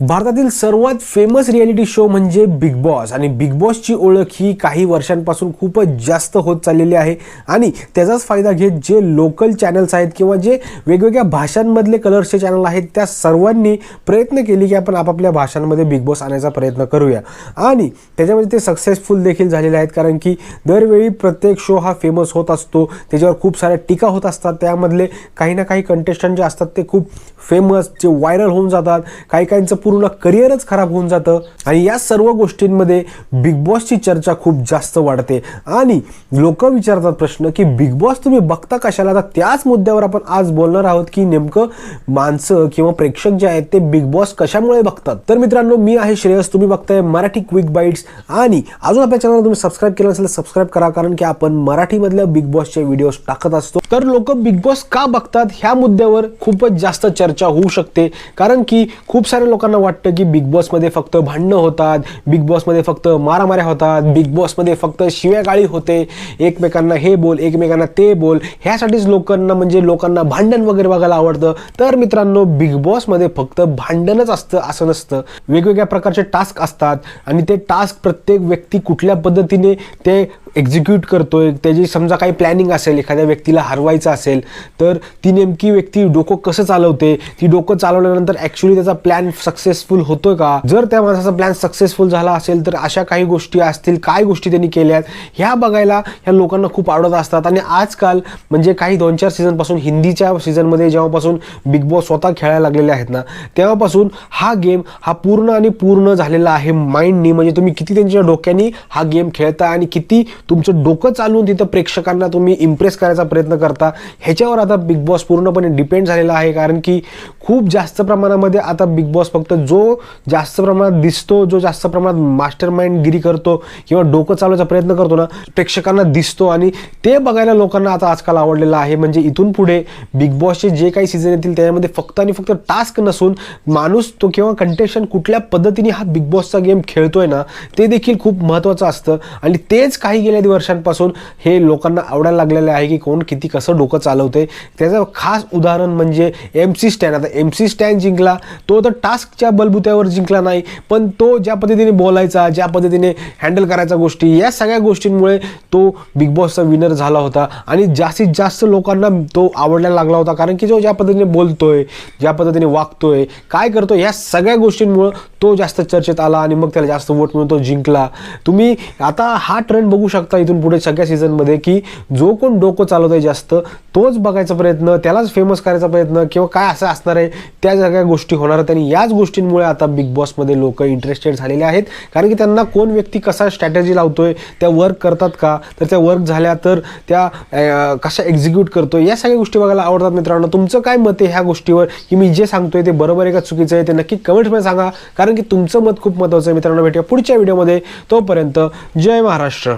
भारतातील सर्वात famous reality show म्हणजे बिग बॉस आणि बिग बॉसची ओळख ही काही वर्षांपासून खूपच जास्त होत चाललेली आहे. आणि त्याचाच फायदा घेत जे लोकल चॅनल्स आहेत किंवा जे वेगवेगळ्या भाषांमधले कलर्सचे चॅनल आहेत त्या सर्वांनी प्रयत्न केले की आपण आपापल्या भाषांमध्ये बिग बॉस आणायचा प्रयत्न करूया. आणि त्याच्यामध्ये ते सक्सेसफुल देखील झालेले आहेत. कारण की दरवेळी प्रत्येक शो हा फेमस होत असतो. त्याच्यावर खूप साऱ्या टीका होत असतात. त्यामधले काही ना काही कंटेस्टंट जे असतात ते खूप फेमस जे व्हायरल होऊन जातात. काही काहींचं पूर्ण करिअरच खराब होऊन जातं आणि या सर्व गोष्टींमध्ये बिग बॉसची चर्चा खूप जास्त वाढते. आणि लोक विचारतात प्रश्न की बिग बॉस तुम्ही बघता कशाला? तर त्याच मुद्द्यावर आपण आज बोलणार आहोत की नेमकं माणसं किंवा प्रेक्षक जे आहेत ते बिग बॉस कशामुळे बघतात? तर मित्रांनो मी आहे श्रेयस. तुम्ही बघताय मराठी क्विक बाईट्स आणि अजून आपल्या चॅनल तुम्ही सबस्क्राईब केलं असेल सबस्क्राईब करा कारण की आपण मराठीमधल्या बिग बॉसचे व्हिडिओज टाकत असतो. तर लोक बिग बॉस का बघतात? ह्या मुद्द्यावर खूपच जास्त चर्चा होऊ शकते. कारण की खूप साऱ्या लोकांना वाटतं की बिग बॉसमध्ये फक्त भांडणं होतात बिग बॉसमध्ये फक्त मारामाऱ्या होतात बिग बॉसमध्ये फक्त शिव्यागाळी होते. एकमेकांना हे बोल एकमेकांना ते बोल. ह्यासाठीच लोकांना म्हणजे लोकांना भांडण वगैरे बघायला आवडतं. तर मित्रांनो बिग बॉसमध्ये फक्त भांडणच असतं असं नसतं. वेगवेगळ्या प्रकारचे टास्क असतात आणि ते टास्क प्रत्येक व्यक्ती कुठल्या पद्धतीने ते एक्झिक्यूट करतोय त्याची समजा काही प्लॅनिंग असेल एखाद्या व्यक्तीला हरवायचं असेल तर ती नेमकी व्यक्ती डोकं कसं चालवते? ती डोकं चालवल्यानंतर ॲक्च्युली त्याचा प्लॅन सक्सेसफुल होतोय का? जर त्या माणसाचा प्लॅन सक्सेसफुल झाला असेल तर अशा काही गोष्टी असतील काय गोष्टी त्यांनी केल्यात ह्या बघायला ह्या लोकांना खूप आवडत असतात. आणि आजकाल म्हणजे काही दोन चार सीझनपासून हिंदीच्या सीझनमध्ये जेव्हापासून बिग बॉस स्वतः खेळायला लागलेले आहेत ना तेव्हापासून हा गेम हा पूर्ण आणि पूर्ण झालेला आहे माइंडनी म्हणजे तुम्ही किती त्यांच्या डोक्याने हा गेम खेळता आणि किती तुमचं डोकं चालवून तिथं प्रेक्षकांना तुम्ही इम्प्रेस करायचा प्रयत्न करता. ह्याच्यावर आता बिग बॉस पूर्णपणे डिपेंड झालेला आहे. कारण की खूप जास्त प्रमाणामध्ये आता बिग बॉस फक्त जो जास्त प्रमाणात दिसतो जो जास्त प्रमाणात मास्टर माइंडगिरी करतो किंवा डोकं चालवायचा प्रयत्न करतो ना प्रेक्षकांना दिसतो आणि ते बघायला लोकांना आता आजकाल आवडलेलं आहे. म्हणजे इथून पुढे बिग बॉसचे जे काही सीझन येतील त्याच्यामध्ये फक्त आणि फक्त टास्क नसून माणूस तो किंवा कंटेशन कुठल्या पद्धतीने हा बिग बॉसचा गेम खेळतोय ना ते देखील खूप महत्त्वाचं असतं. आणि तेच काही गेल्या वर्षांपासून हे लोकांना आवडायला लागलेलं आहे की कोण किती कसं डोकं चालवते त्याचं खास उदाहरण म्हणजे एम सी स्टॅन आता एम सी स्टॅन जिंकला तो तर टास्कच्या बलबुत्यावर जिंकला नाही पण तो ज्या पद्धतीने बोलायचा ज्या पद्धतीने हँडल करायचा गोष्टी या सगळ्या गोष्टींमुळे तो बिग बॉसचा विनर झाला होता. आणि जास्तीत जास्त लोकांना तो आवडायला लागला होता कारण की जो ज्या पद्धतीने बोलतोय ज्या पद्धतीने वागतोय काय करतो या सगळ्या गोष्टींमुळं तो जास्त चर्चेत आला आणि मग त्याला जास्त वोट मिळून तो जिंकला. तुम्ही आता हा ट्रेंड बघू शकता इथून पुढे सगळ्या सीझनमध्ये की जो कोण डोकं चालवतोय जास्त तोच बघायचा प्रयत्न त्यालाच फेमस करायचा प्रयत्न किंवा काय असं असणार आहे त्या सगळ्या गोष्टी होणार आहेत आणि याच गोष्टींमुळे आता बिग बॉसमध्ये लोक इंटरेस्टेड झालेले आहेत. कारण की त्यांना कोण व्यक्ती कसा स्ट्रॅटेजी लावतोय त्या वर्क करतात का? तर त्या वर्क झाल्या तर त्या कशा एक्झिक्यूट करतोय? या सगळ्या गोष्टी बघायला आवडतात मित्रांनो. तुमचं काय मत आहे ह्या गोष्टीवर? की मी जे सांगतोय ते बरोबर आहे का चुकीचं आहे? ते नक्की कमेंट्समध्ये सांगा. कारण की तुमचं मत खूप महत्त्वाचं आहे मित्रांनो. भेटूया पुढच्या व्हिडिओमध्ये तोपर्यंत जय महाराष्ट्र.